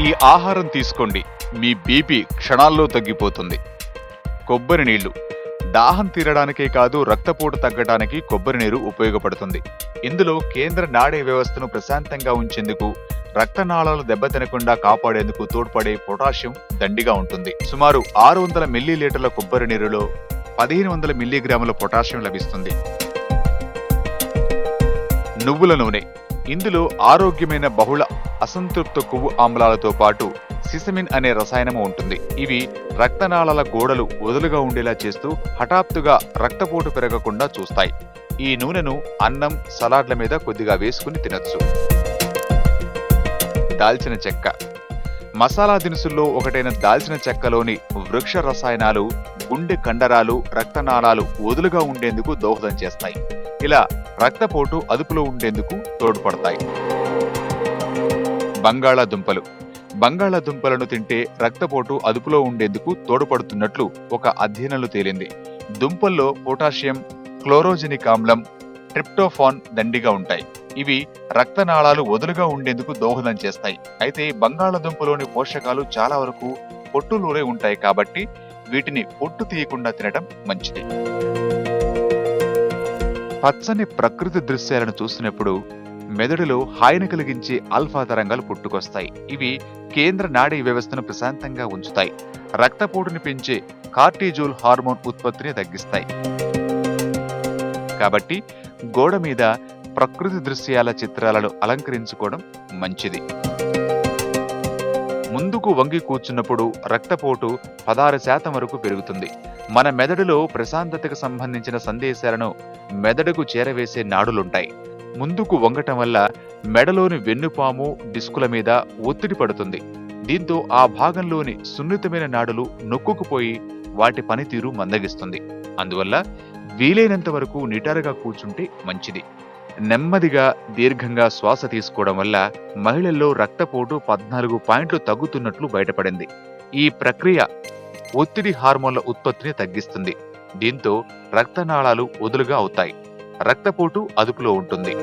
ఈ ఆహారం తీసుకోండి. మీ బీపీ క్షణాల్లో తగ్గిపోతుంది. కొబ్బరి నీళ్ళు. దాహం తీరడానికే కాదు రక్తపోటు తగ్గడానికి కొబ్బరి నీరు ఉపయోగపడుతుంది. ఇందులో కేంద్ర నాడీ వ్యవస్థను ప్రశాంతంగా ఉంచేందుకు రక్తనాళాలు దెబ్బతినకుండా కాపాడేందుకు తోడ్పడే పొటాషియం దండిగా ఉంటుంది. సుమారు ఆరు వందల మిల్లీ లీటర్ల కొబ్బరి నీరులో పదిహేను వందల మిల్లీగ్రాముల పొటాషియం లభిస్తుంది. నువ్వుల నూనె. ఇందులో ఆరోగ్యమైన బహుళ అసంతృప్త కొవ్వు ఆమ్లాలతో పాటు సిసమిన్ అనే రసాయనము ఉంటుంది. ఇవి రక్తనాళాల గోడలు వదులుగా ఉండేలా చేస్తూ హఠాత్తుగా రక్తపోటు పెరగకుండా చూస్తాయి. ఈ నూనెను అన్నం సలాడ్ల మీద కొద్దిగా వేసుకుని తినొచ్చు. దాల్చిన చెక్క. మసాలా దినుసుల్లో ఒకటైన దాల్చిన చెక్కలోని వృక్ష రసాయనాలు గుండె కండరాలు రక్తనాళాలు వదులుగా ఉండేందుకు దోహదం చేస్తాయి. ఇలా రక్తపోటు అదుపులో ఉండేందుకు తోడ్పడతాయి. బంగాళాదుంపలు. బంగాళాదుంపలను తింటే రక్తపోటు అదుపులో ఉండేందుకు తోడ్పడుతున్నట్లు ఒక అధ్యయనంలో తేలింది. దుంపల్లో పొటాషియం క్లోరోజెనిక్ ఆమ్లం ట్రిప్టోఫాన్ దండిగా ఉంటాయి. ఇవి రక్తనాళాలు వదులుగా ఉండేందుకు దోహదం చేస్తాయి. అయితే బంగాళాదుంపలోని పోషకాలు చాలా వరకు పొట్టులోనే ఉంటాయి కాబట్టి వీటిని పొట్టు తీయకుండా తినడం మంచిది. పచ్చని ప్రకృతి దృశ్యాలను చూసినప్పుడు మెదడులో హాయిని కలిగించే ఆల్ఫా తరంగాలు పుట్టుకొస్తాయి. ఇవి కేంద్ర నాడీ వ్యవస్థను ప్రశాంతంగా ఉంచుతాయి. రక్తపోటుని పెంచే కార్టిజోల్ హార్మోన్ ఉత్పత్తిని తగ్గిస్తాయి. కాబట్టి గోడ మీద ప్రకృతి దృశ్యాల చిత్రాలను అలంకరించుకోవడం మంచిది. ముందుకు వంగి కూర్చున్నప్పుడు రక్తపోటు పదహారు శాతం వరకు పెరుగుతుంది. మన మెదడులో ప్రశాంతతకు సంబంధించిన సందేశాలను మెదడుకు చేరవేసే నాడులుంటాయి. ముందుకు వంగటం వల్ల మెడలోని వెన్నుపాము డిస్కుల మీద ఒత్తిడి పడుతుంది. దీంతో ఆ భాగంలోని సున్నితమైన నాడులు నొక్కుకుపోయి వాటి పనితీరు మందగిస్తుంది. అందువల్ల వీలైనంత వరకు నిటారుగా కూర్చుంటే మంచిది. నెమ్మదిగా దీర్ఘంగా శ్వాస తీసుకోవడం వల్ల మహిళల్లో రక్తపోటు పద్నాలుగు పాయింట్లు తగ్గుతున్నట్లు బయటపడింది. ఈ ప్రక్రియ ఒత్తిడి హార్మోన్ల ఉత్పత్తిని తగ్గిస్తుంది. దీంతో రక్తనాళాలు వదులుగా అవుతాయి. రక్తపోటు అదుపులో ఉంటుంది.